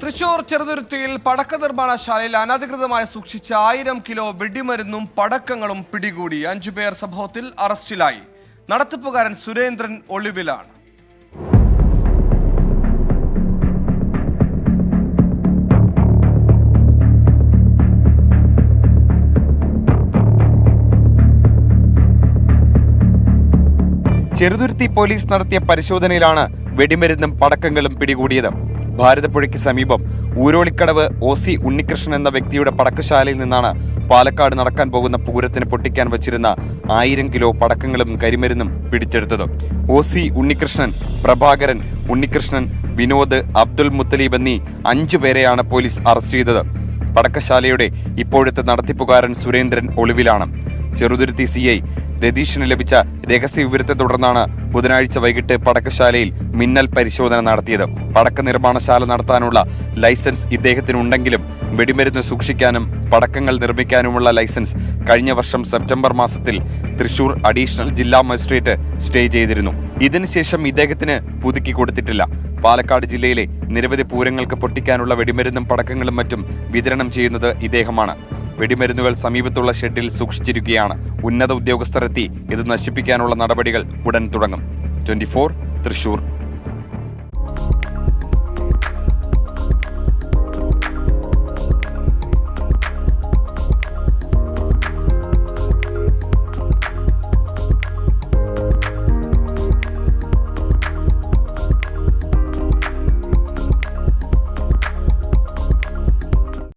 തൃശൂർ ചെറുതുരുത്തിയിൽ പടക്ക നിർമ്മാണശാലയിൽ അനധികൃതമായി സൂക്ഷിച്ച ആയിരം കിലോ വെടിമരുന്നും പടക്കങ്ങളും പിടികൂടി. അഞ്ചുപേർ സംഭവത്തിൽ അറസ്റ്റിലായി. നടത്തിപ്പുകാരൻ സുരേന്ദ്രൻ ഒളിവിലാണ്. ചെറുതുരുത്തി പോലീസ് നടത്തിയ പരിശോധനയിലാണ് വെടിമരുന്നും പടക്കങ്ങളും പിടികൂടിയത്. ഭാരതപ്പുഴയ്ക്ക് സമീപം ഊരോളിക്കടവ് ഒ സി ഉണ്ണികൃഷ്ണൻ എന്ന വ്യക്തിയുടെ പടക്കശാലയിൽ നിന്നാണ് പാലക്കാട് നടക്കാൻ പോകുന്ന പൂരത്തിന് പൊട്ടിക്കാൻ വച്ചിരുന്ന ആയിരം കിലോ പടക്കങ്ങളും കരിമരുന്നും പിടിച്ചെടുത്തത്. ഒ സി ഉണ്ണികൃഷ്ണൻ പ്രഭാകരൻ ഉണ്ണികൃഷ്ണൻ വിനോദ് അബ്ദുൽ മുത്തലീബ് എന്നീ അഞ്ചു പേരെയാണ് പോലീസ് അറസ്റ്റ് ചെയ്തത്. പടക്കശാലയുടെ ഇപ്പോഴത്തെ നടത്തിപ്പുകാരൻ സുരേന്ദ്രൻ ഒളിവിലാണ്. ചെറുതുരുത്തി സി ഐ രതീഷിന് ലഭിച്ച രഹസ്യ വിവരത്തെ തുടർന്നാണ് ബുധനാഴ്ച വൈകിട്ട് പടക്കശാലയിൽ മിന്നൽ പരിശോധന നടത്തിയത്. പടക്ക നിർമ്മാണശാല നടത്താനുള്ള ലൈസൻസ് ഇദ്ദേഹത്തിനുണ്ടെങ്കിലും വെടിമരുന്ന് സൂക്ഷിക്കാനും പടക്കങ്ങൾ നിർമ്മിക്കാനുമുള്ള ലൈസൻസ് കഴിഞ്ഞ വർഷം സെപ്റ്റംബർ മാസത്തിൽ തൃശൂർ അഡീഷണൽ ജില്ലാ മജിസ്ട്രേറ്റ് സ്റ്റേ ചെയ്തിരുന്നു. ഇതിനുശേഷം ഇദ്ദേഹത്തിന് പുതുക്കി കൊടുത്തിട്ടില്ല. പാലക്കാട് ജില്ലയിലെ നിരവധി പൂരങ്ങൾക്ക് പൊട്ടിക്കാനുള്ള വെടിമരുന്നും പടക്കങ്ങളും മറ്റും വിതരണം ചെയ്യുന്നത് ഇദ്ദേഹമാണ്. വെടിമരുന്നുകൾ സമീപത്തുള്ള ഷെഡിൽ സൂക്ഷിച്ചിരിക്കുകയാണ്. ഉന്നത ഉദ്യോഗസ്ഥരെത്തി ഇത് നശിപ്പിക്കാനുള്ള നടപടികൾ ഉടൻ തുടങ്ങും. ട്വന്റി തൃശൂർ.